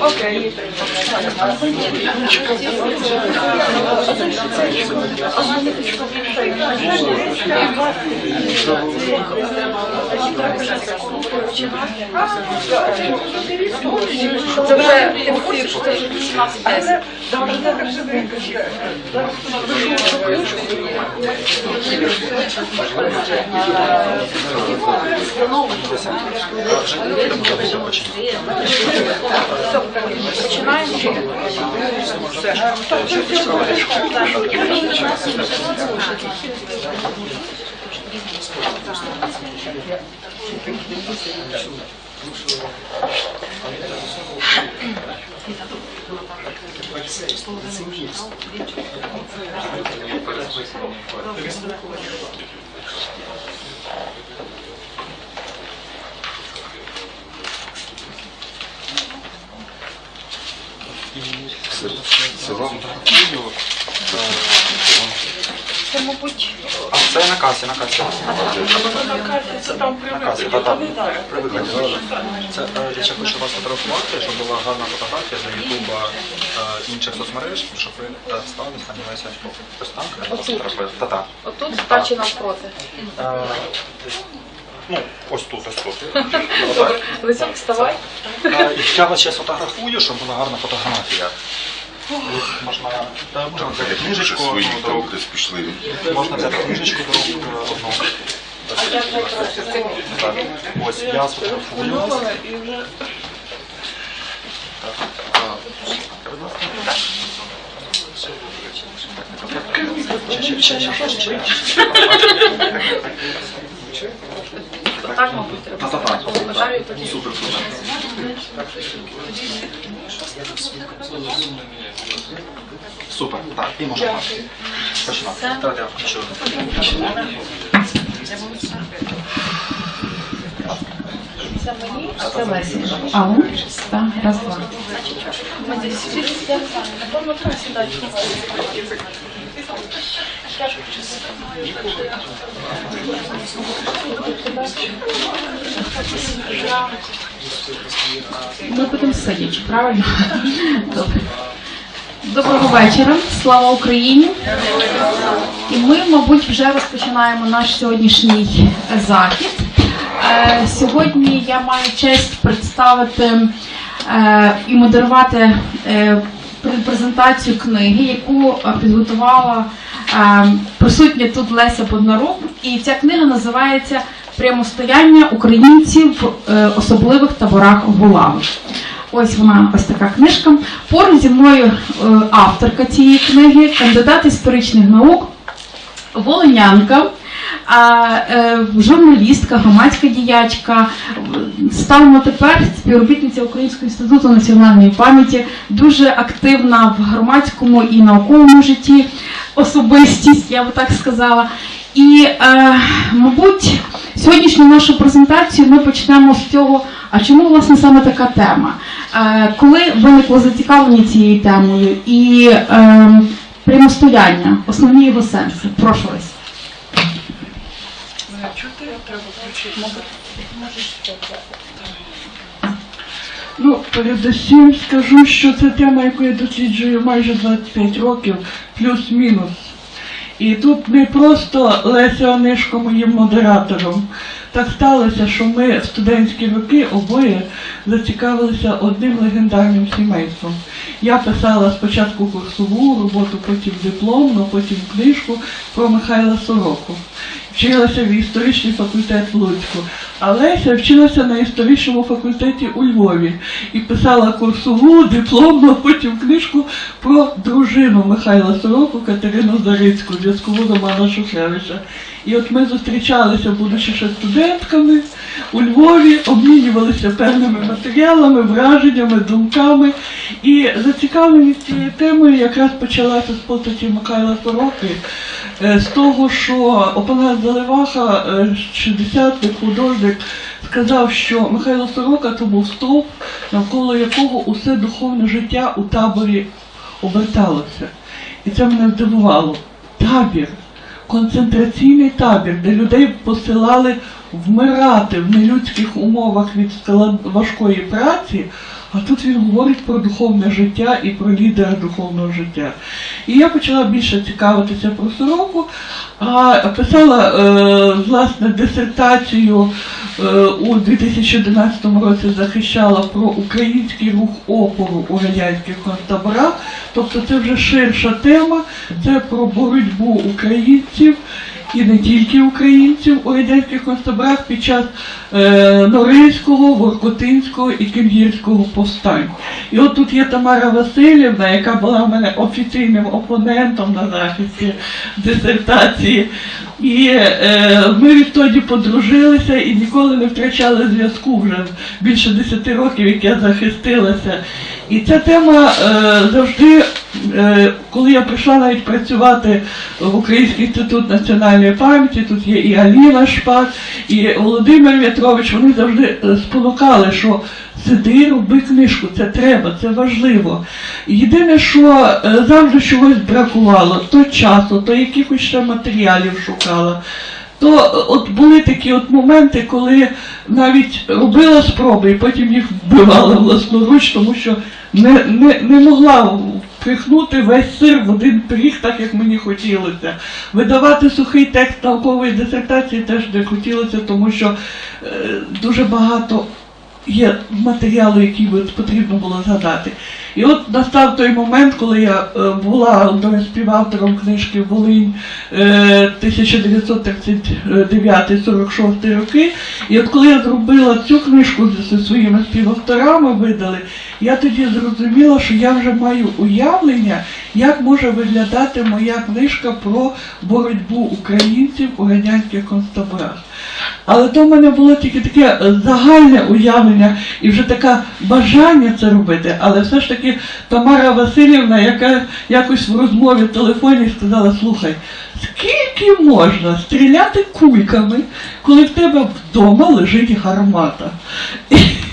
Окей. Це вже ти в курсі, що це вже 18 Починаємо. Це, мабуть, А це на касі, на касі. це там На касі, та там. При. Це е, я ще хочу вас фотографувати, щоб була гарна фотографія для Ютуба е, інших соцмереж, щоб ви е, стали, сподіваюся, ось так. фотографую. Та-та. Отут стачі навпроти. Е, Ну, ось тут, ось тут. Добре, Лисяк, вставай. Е, і Я вас ще сфотографую, щоб була гарна фотографія. Можна, можна взяти книжечку Свої одну там до рук. десь пішли. Можна взяти книжечку до рук е, одну. Так, ось я сфотографую вас. Ще, ще, ще, ще, ще, ще. Так, мабуть, треба. Та-та-та. Бажаю і потім. Супер, супер. Супер, так, і можна починати. Так, я включу. Це мені. А он? Так, раз, два. Ми здесь всі сидять. Напевно, треба сідати. Ми будемо сидячи, правильно? Добре. Доброго вечора, слава Україні! І ми, мабуть, вже розпочинаємо наш сьогоднішній захід. Е, Сьогодні я маю честь представити е, і модерувати е, презентацію книги, яку е, підготувала е, присутня тут Леся Боднарук. І ця книга називається Прямостояння українців в е, особливих таборах ГУЛАГу. Ось вона, ось така книжка. Поруч зі мною авторка цієї книги, кандидат історичних наук, волинянка, а, е, журналістка, громадська діячка, станемо тепер співробітниця Українського інституту національної пам'яті, дуже активна в громадському і науковому житті, особистість, я би так сказала. І, е, мабуть, сьогоднішню нашу презентацію ми почнемо з цього. А чому власне саме така тема? Е, коли виникло зацікавлення цією темою і е, прямостояння, основні його сенси? Прошу вас. Ну, передусім скажу, що це тема, яку я досліджую майже 25 років, плюс-мінус. І тут не просто Леся Онишко моїм модератором. Так сталося, що ми в студентські роки обоє зацікавилися одним легендарним сімейством. Я писала спочатку курсову роботу, потім дипломну, потім книжку про Михайла Сороку. Вчилася в історичний факультет в Луцьку. А Леся вчилася на історичному факультеті у Львові і писала курсову, дипломну, потім книжку про дружину Михайла Сороку Катерину Зарицьку, зв'язкову Романа Шушевича. І от ми зустрічалися, будучи ще студентками у Львові, обмінювалися певними матеріалами, враженнями, думками. І зацікавленість цією темою якраз почалася з постаті Михайла Сороки, е, з того, що Опанас Заливаха, е, 60-й художник, сказав, що Михайло Сорока то був стовп, навколо якого усе духовне життя у таборі оберталося. І це мене здивувало. Табір, концентраційний табір, де людей посилали вмирати в нелюдських умовах від важкої праці, а тут він говорить про духовне життя і про лідера духовного життя. І я почала більше цікавитися про сороку, а писала е, власне дисертацію е, у 2011 році захищала про український рух опору у радянських концтаборах. Тобто це вже ширша тема, це про боротьбу українців і не тільки українців у радянських концтаборах під час е, Норильського, Воркутинського і Кимгірського повстань. І от тут є Тамара Васильівна, яка була в мене офіційним опонентом на захисті дисертації. І е, ми відтоді подружилися і ніколи не втрачали зв'язку вже більше 10 років, як я захистилася. І ця тема е, завжди, е, коли я прийшла навіть працювати в Український інститут національної пам'яті, тут є і Аліна Шпак, і Володимир В'ятрович, вони завжди е, спонукали, що сиди, роби книжку, це треба, це важливо. Єдине, що е, завжди чогось бракувало, то часу, то якихось ще матеріалів шукала. То е, от були такі от моменти, коли навіть робила спроби і потім їх вбивала власноруч, тому що не, не, не могла впихнути весь сир в один пиріг, так як мені хотілося. Видавати сухий текст наукової дисертації теж не хотілося, тому що е, дуже багато є матеріалу, який потрібно було згадати. І от настав той момент, коли я е, була співавтором книжки Волинь е, 1939-46 роки. І от коли я зробила цю книжку зі своїми співавторами, видали, я тоді зрозуміла, що я вже маю уявлення, як може виглядати моя книжка про боротьбу українців у радянських концтаборах. Але то в мене було тільки таке е, загальне уявлення і вже таке бажання це робити. Але все ж таки Тамара Васильівна, яка якось в розмові в телефоні сказала: слухай, скільки можна стріляти кульками, коли в тебе вдома лежить гармата?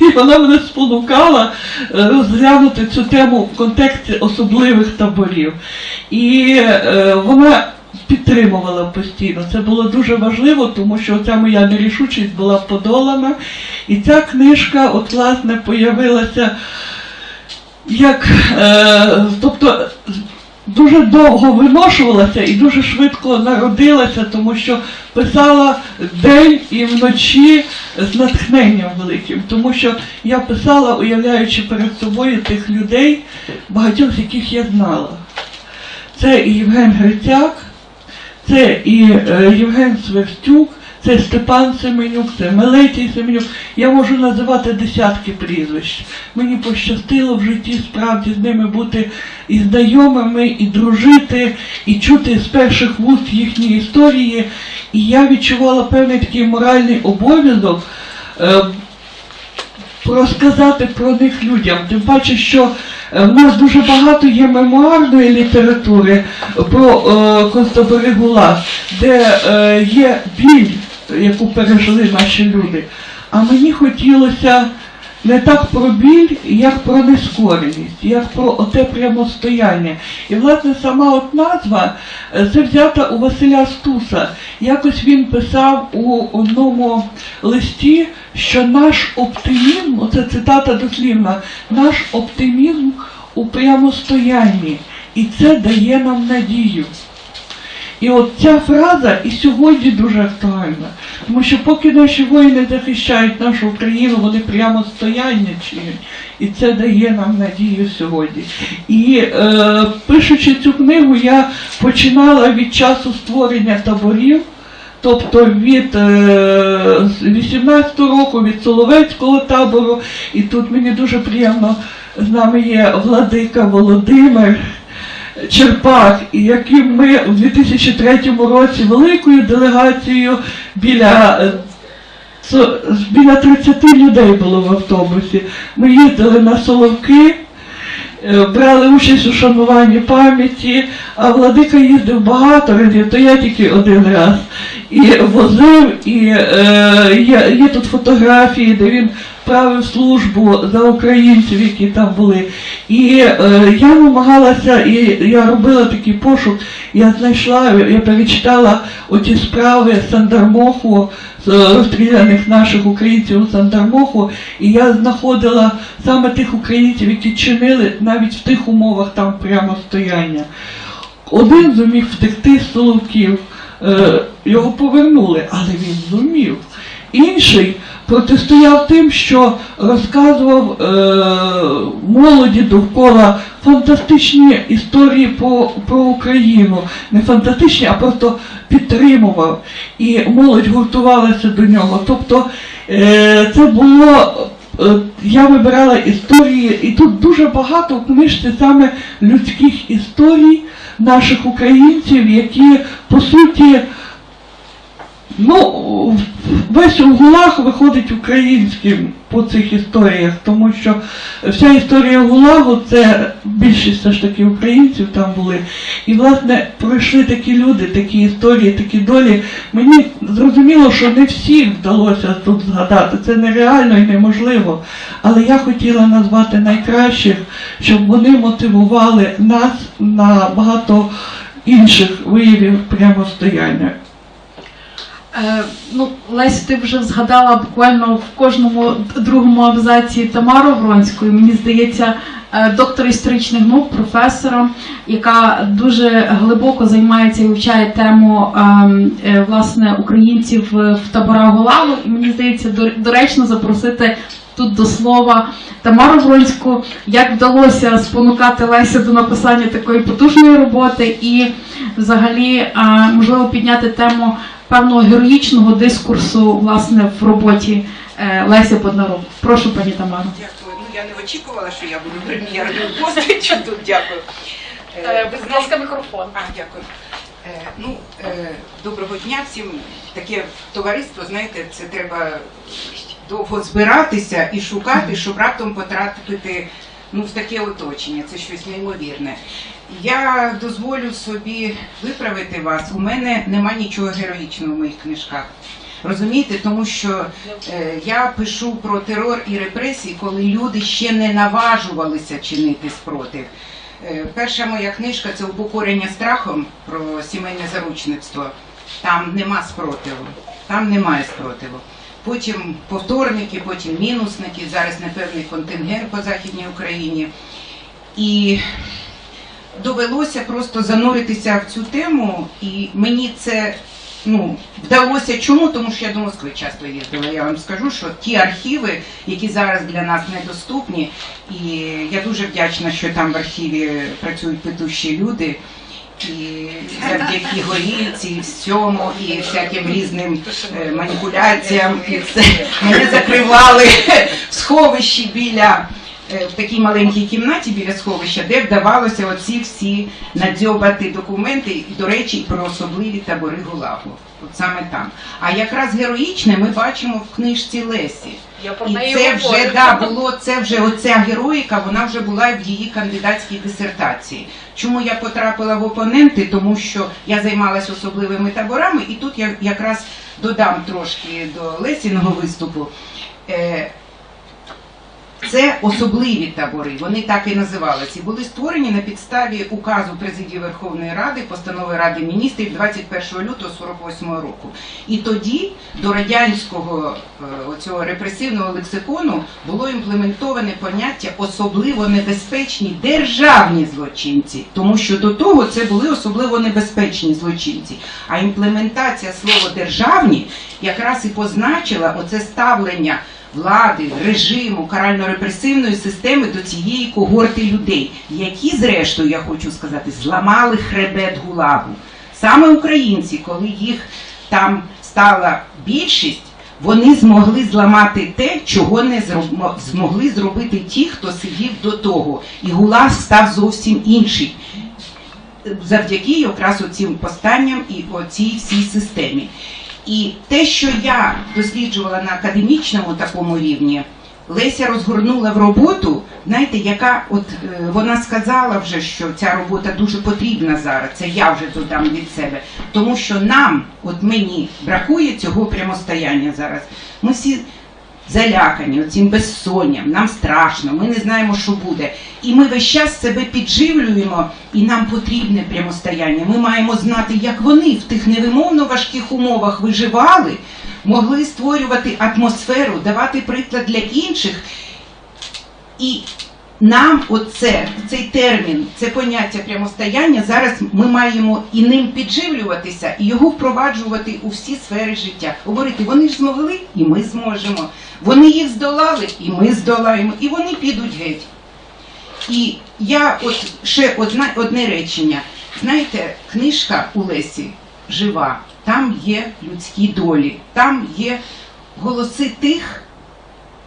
І вона мене спонукала е, розглянути цю тему в контексті особливих таборів. І е, вона підтримувала постійно. Це було дуже важливо, тому що ця моя нерішучість була подолана. І ця книжка, от власне, появилася як, е, тобто, дуже довго виношувалася і дуже швидко народилася, тому що писала день і вночі з натхненням великим. Тому що я писала, уявляючи перед собою тих людей, багатьох з яких я знала. Це і Євген Грицяк, це і е, Євген Сверстюк, це Степан Семенюк, це Мелетій Семенюк. Я можу називати десятки прізвищ. Мені пощастило в житті справді з ними бути і знайомими, і дружити, і чути з перших вуст їхні історії. І я відчувала певний такий моральний обов'язок. е, розказати про них людям. Тим паче, що е, в нас дуже багато є мемуарної літератури про е, концтабори де е, є біль, яку пережили наші люди. А мені хотілося не так про біль, як про нескореність, як про оте прямостояння. І власне сама от назва е, це взята у Василя Стуса. Якось він писав у одному листі, що наш оптимізм, оце цитата дослівна, наш оптимізм у прямостоянні, і це дає нам надію. І от ця фраза і сьогодні дуже актуальна, тому що поки наші воїни захищають нашу Україну, вони прямо стояннячують, і це дає нам надію сьогодні. І е, пишучи цю книгу, я починала від часу створення таборів. Тобто від е, з 18 року, від Соловецького табору, і тут мені дуже приємно, з нами є владика Володимир Черпак, яким ми у 2003 році великою делегацією біля, е, біля 30 людей було в автобусі. Ми їздили на Соловки, е, брали участь у шануванні пам'яті, а владика їздив багато разів, то я тільки один раз. І возив, і е, є, є тут фотографії, де він правив службу за українців, які там були. І е, я намагалася, і я робила такий пошук, я знайшла, я перечитала оті справи Сандармоху, розстріляних наших українців у Сандармоху, і я знаходила саме тих українців, які чинили навіть в тих умовах там прямо стояння. Один зумів втекти з Соловків, е, його повернули, але він зумів. Інший протистояв тим, що розказував е, молоді довкола фантастичні історії про, про Україну. Не фантастичні, а просто підтримував. І молодь гуртувалася до нього. Тобто е, це було. е, Я вибирала історії, і тут дуже багато в книжці саме людських історій наших українців, які по суті Ну, весь ГУЛАГ виходить українським по цих історіях, тому що вся історія ГУЛАГу це більшість все ж таки українців там були. І власне пройшли такі люди, такі історії, такі долі. Мені зрозуміло, що не всіх вдалося тут згадати. Це нереально і неможливо. Але я хотіла назвати найкращих, щоб вони мотивували нас на багато інших виявів прямостояння. Е, ну, Лесь, ти вже згадала буквально в кожному другому абзаці Тамару Вронську, і мені здається, е, доктор історичних наук, професора, яка дуже глибоко займається і вивчає тему ем, е, власне українців в таборах Голагу. І мені здається, доречно запросити тут до слова Тамару Вронську, як вдалося спонукати Леся до написання такої потужної роботи, і взагалі можливо підняти тему певного героїчного дискурсу власне в роботі е, Леся Поднарук. Прошу, пані Тамаро. Дякую. Ну я не очікувала, що я буду прем'єрною постаттю тут. Дякую. Е, Будь ласка, мікрофон. А, дякую. Е, ну, е, доброго дня всім. Таке товариство, знаєте, це треба довго збиратися і шукати, щоб раптом потрапити ну, в таке оточення. Це щось неймовірне. Я дозволю собі виправити вас. У мене нема нічого героїчного в моїх книжках. Розумієте, тому що е, я пишу про терор і репресії, коли люди ще не наважувалися чинити спротив. Е, перша моя книжка це упокорення страхом про сімейне заручництво. Там нема спротиву, там немає спротиву. Потім повторники, потім мінусники, зараз непевний контингент по Західній Україні. І довелося просто зануритися в цю тему, і мені це ну, вдалося чому? Тому що я до Москви часто їздила. Я вам скажу, що ті архіви, які зараз для нас недоступні, і я дуже вдячна, що там в архіві працюють питущі люди. І завдяки горілці, і всьому, і всяким різним е, маніпуляціям, і все мене закривали в сховищі біля в такій маленькій кімнаті біля сховища, де вдавалося оці всі надзьобати документи, і, до речі, про особливі табори ГУЛАГу. От саме там. А якраз героїчне ми бачимо в книжці Лесі. Я про І неї це говорю. вже да, було це вже оця героїка, вона вже була в її кандидатській дисертації. Чому я потрапила в опоненти? Тому що я займалася особливими таборами, і тут я якраз додам трошки до Лесіного виступу. Е, це особливі табори, вони так і називалися. Були створені на підставі указу президії Верховної Ради, постанови Ради міністрів 21 лютого 48 року. І тоді до радянського е, оцього репресивного лексикону було імплементоване поняття особливо небезпечні державні злочинці, тому що до того це були особливо небезпечні злочинці. А імплементація слова державні якраз і позначила оце ставлення влади, режиму, карально-репресивної системи до цієї когорти людей, які, зрештою, я хочу сказати, зламали хребет гулагу. Саме українці, коли їх там стала більшість, вони змогли зламати те, чого не змогли зробити ті, хто сидів до того. І гулаг став зовсім інший. Завдяки якраз оцим постанням і оцій всій системі. І те, що я досліджувала на академічному такому рівні, Леся розгорнула в роботу, знаєте, яка от е, вона сказала вже, що ця робота дуже потрібна зараз. Це я вже додам від себе. Тому що нам, от мені, бракує цього прямостояння зараз. Ми всі залякані оцим безсонням, нам страшно, ми не знаємо, що буде. І ми весь час себе підживлюємо, і нам потрібне прямостояння. Ми маємо знати, як вони в тих невимовно важких умовах виживали, могли створювати атмосферу, давати приклад для інших. І нам оце, цей термін, це поняття прямостояння, зараз ми маємо і ним підживлюватися, і його впроваджувати у всі сфери життя. Говорити, вони ж змогли, і ми зможемо. Вони їх здолали, і ми здолаємо, і вони підуть геть. І я от ще одна, одне речення. Знаєте, книжка у Лесі жива, там є людські долі, там є голоси тих,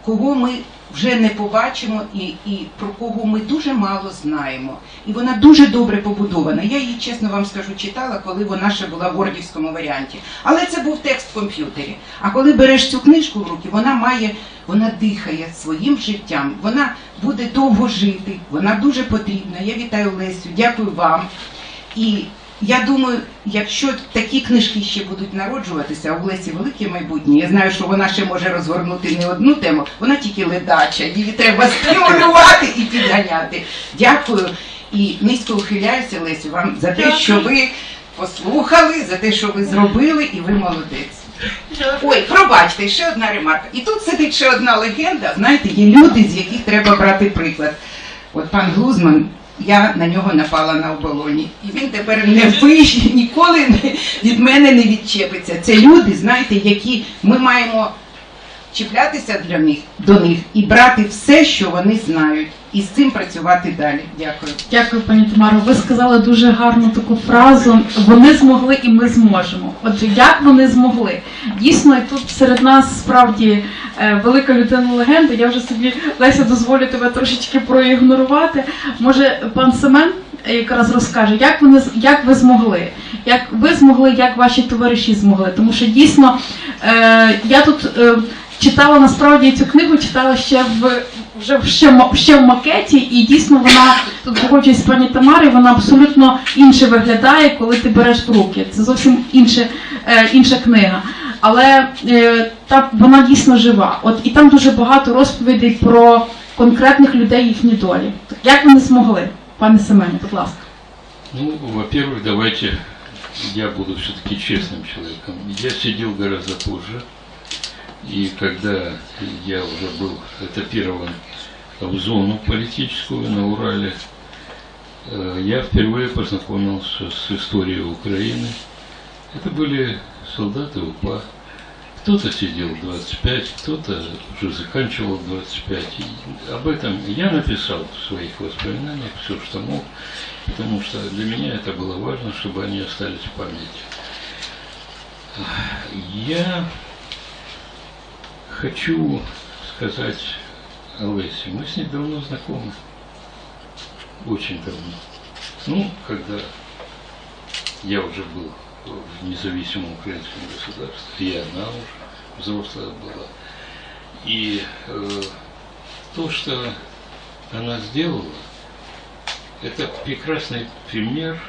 кого ми вже не побачимо і, і про кого ми дуже мало знаємо. І вона дуже добре побудована. Я її, чесно вам скажу, читала, коли вона ще була в вордівському варіанті. Але це був текст в комп'ютері. А коли береш цю книжку в руки, вона має, вона дихає своїм життям, вона буде довго жити, вона дуже потрібна. Я вітаю Лесю, дякую вам. І я думаю, якщо такі книжки ще будуть народжуватися, а Лесі велике майбутнє. Я знаю, що вона ще може розгорнути не одну тему, вона тільки ледача, її треба стимулювати і підганяти. Дякую і низько ухиляюся, Лесю, вам за те, що ви послухали, за те, що ви зробили, і ви молодець. Ой, пробачте, ще одна ремарка. І тут сидить ще одна легенда. Знаєте, є люди, з яких треба брати приклад. От пан Глузман, я на нього напала на оболоні. І він тепер не вийшов, ніколи не, від мене не відчепиться. Це люди, знаєте, які ми маємо чіплятися для них, до них і брати все, що вони знають, і з цим працювати далі. Дякую. Дякую, пані Тамаро. Ви сказали дуже гарну таку фразу. Вони змогли і ми зможемо. Отже, як вони змогли? Дійсно, і тут серед нас справді е, велика людина легенда. Я вже собі Леся дозволю тебе трошечки проігнорувати. Може, пан Семен е, якраз розкаже, як вони як ви змогли, як ви змогли, як ваші товариші змогли. Тому що дійсно е, я тут. Е, Читала насправді цю книгу, читала ще в вже в- ще, ще в макеті, і дійсно вона тут погоджуюсь з пані Тамарою, вона абсолютно інше виглядає, коли ти береш в руки. Це зовсім інше, е, інша книга. Але е, та вона дійсно жива. От і там дуже багато розповідей про конкретних людей їхні долі. Як вони змогли, пане Семене, будь ласка. Ну, во-первых, давайте я буду все-таки честным человеком. Я сидел гораздо позже, и когда я уже был этапирован в зону политическую на Урале, э, я впервые познакомился с историей Украины. Это были солдаты УПА. Кто-то сидел 25, кто-то уже заканчивал 25. И об этом я написал в своих воспоминаниях все, что мог потому что для меня это было важно, чтобы они остались в памяти. Я хочу сказать о Лесе. Мы с ней давно знакомы. Очень давно. Ну, когда я уже был в независимом украинском государстве, и она уже взрослая была. И э, то, что она сделала, это прекрасный пример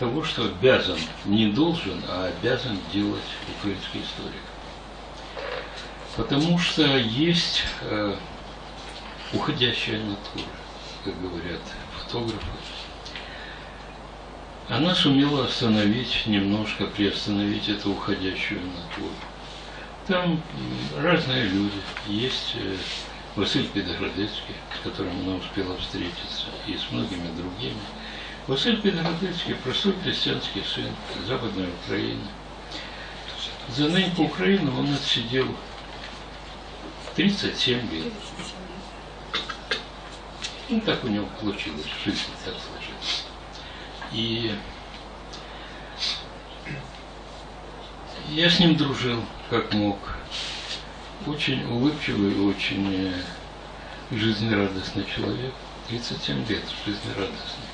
того, что обязан, не должен, а обязан делать украинский историк. Потому что есть э, уходящая натура, как говорят фотографы. Она сумела остановить, немножко приостановить эту уходящую натуру. Там разные люди. Есть э, Василий Петроградецкий, с которым она успела встретиться, и с многими другими. Василий Петроградецкий – простой крестьянский сын Западной Украины. За ныньку Украину он отсидел 37 лет. Ну, так у него получилось, жизнь так сложилась. И я с ним дружил, как мог. Очень улыбчивый, очень э, жизнерадостный человек. 37 лет жизнерадостный.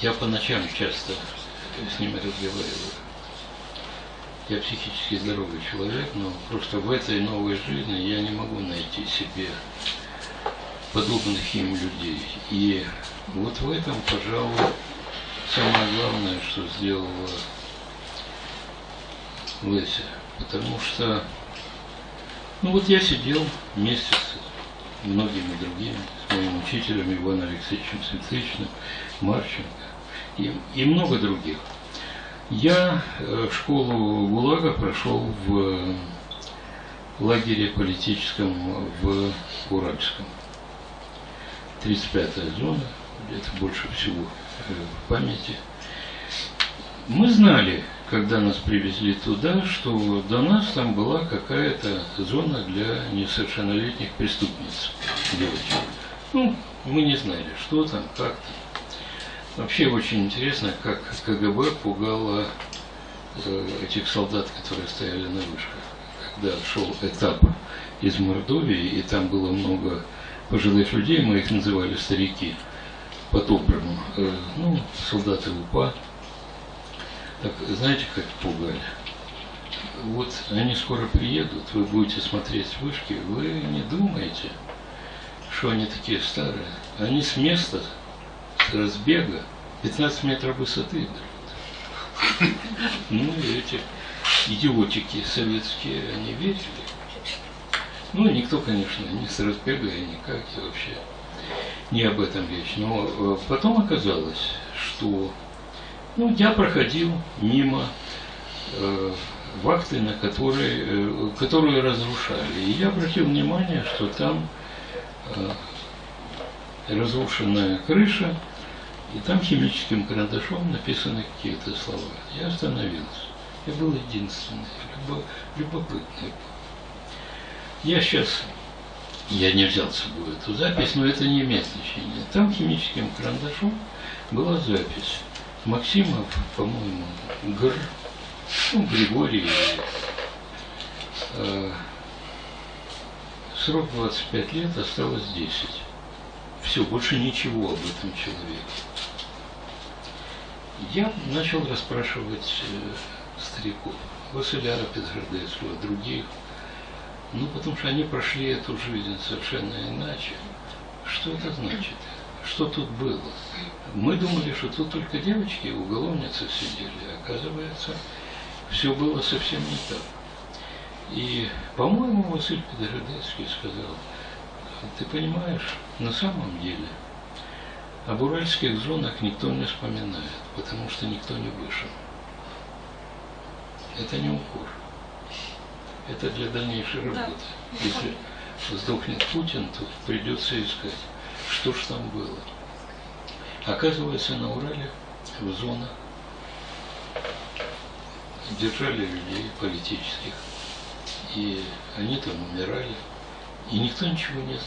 Я по ночам часто с ним разговариваю. Я психически здоровый человек, но просто в этой новой жизни я не могу найти себе подобных им людей. И вот в этом, пожалуй, самое главное, что сделала Леся. Потому что Ну вот я сидел вместе с многими другими, с моим учителем Иваном Алексеевичем Светличным, Марченко и, и много других. Я э, школу ГУЛАГа прошел в э, лагере политическом в Уральском. 35-я зона, это больше всего э, в памяти. Мы знали, когда нас привезли туда, что до нас там была какая-то зона для несовершеннолетних преступниц, девочек. Ну, мы не знали, что там, как там. Вообще очень интересно, как КГБ пугало э, этих солдат, которые стояли на вышках. Когда шел этап из Мордовии, и там было много пожилых людей, мы их называли старики, по-доброму. Э, ну, солдаты УПА. Так, знаете, как пугали? Вот они скоро приедут, вы будете смотреть вышки, вы не думаете, что они такие старые. Они с места, разбега, 15 метров высоты. Ну и эти идиотики советские, они верили. Ну, никто, конечно, не с разбега и никак, и вообще не об этом речь. Но э, потом оказалось, что ну, я проходил мимо э, вахты, на которой, э, которую разрушали. И я обратил внимание, что там э, разрушенная крыша, и там химическим карандашом написаны какие-то слова. Я остановился. Я был единственный, любо, любопытный. Я сейчас, я не взял с собой эту запись, но это не имеет значения. Там химическим карандашом была запись. Максимов, по-моему, Гр, ну, Григорий, э, срок 25 лет, осталось 10. Все, больше ничего об этом человеке. Я начал расспрашивать э, стариков, Василяра Петродецкого, других, ну, потому что они прошли эту жизнь совершенно иначе. Что это значит? Что тут было? Мы думали, что тут только девочки, уголовницы сидели. Оказывается, все было совсем не так. И, по-моему, Василий Петродецкий сказал, ты понимаешь, на самом деле об уральских зонах никто не вспоминает, потому что никто не вышел. Это не укор. Это для дальнейшей работы. Если сдохнет Путин, то придется искать, что ж там было. Оказывается, на Урале в зонах держали людей политических, и они там умирали, и никто ничего не знал.